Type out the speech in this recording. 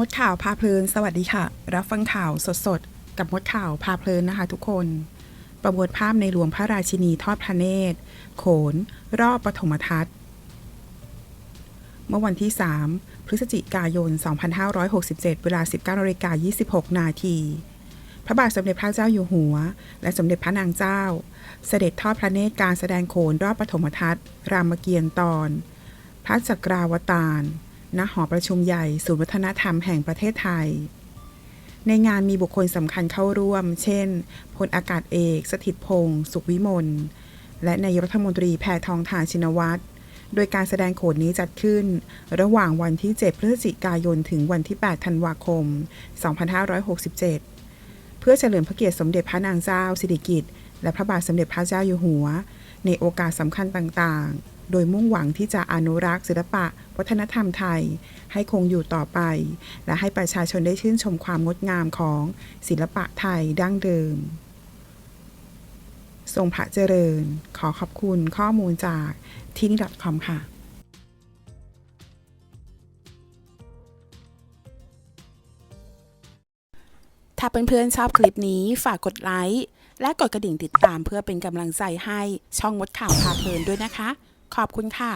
มดข่าวพาเพลิน สวัสดีค่ะ รับฟังข่าวสดๆ กับมดข่าวพาเพลินนะคะทุกคน ประมวลภาพในหลวงพระราชินีทอดพระเนตร โขน รอบปฐมทัศน์ เมื่อวันที่ 3 พฤศจิกายน 2567 เวลา 19นาฬิกา26 นาที พระบาทสมเด็จพระเจ้าอยู่หัว และสมเด็จพระนางเจ้า เสด็จทอดพระเนตรการแสดงโขนรอบปฐมทัศน์ รามเกียรติ์ตอน พระจักราวตาร ณหอประชุมใหญ่ศูนย์วัฒนธรรมแห่งประเทศไทย ในงานมีบุคคลสำคัญเข้าร่วม เช่น พลอากาศเอก สถิตพงศ์สุขวิมล และนายรัฐมนตรีแพทองทานชินวัตร โดยการแสดงโขนนี้จัดขึ้น ระหว่างวันที่ 7 พฤศจิกายน ถึงวันที่ 8 ธันวาคม 2567 เพื่อเฉลิมพระเกียรติสมเด็จพระนางเจ้าสิริกิติ์และพระบาทสมเด็จพระเจ้าอยู่หัว ในโอกาสสำคัญต่างๆ โดยมุ่งหวังที่จะอนุรักษ์ศิลปะ วัฒนธรรมไทย ให้คงอยู่ต่อไป และให้ประชาชนได้ชื่นชมความงดงามของศิลปะไทยดั้งเดิม ทรงพระเจริญ ขอขอบคุณข้อมูลจากที่นี่ .com ค่ะถ้าเพื่อนๆชอบคลิปนี้ฝากกดไลค์และกดกระดิ่งติดตามเพื่อเป็นกำลังใจให้ช่องมดข่าวพาเพลินด้วยนะคะ ขอบคุณค่ะ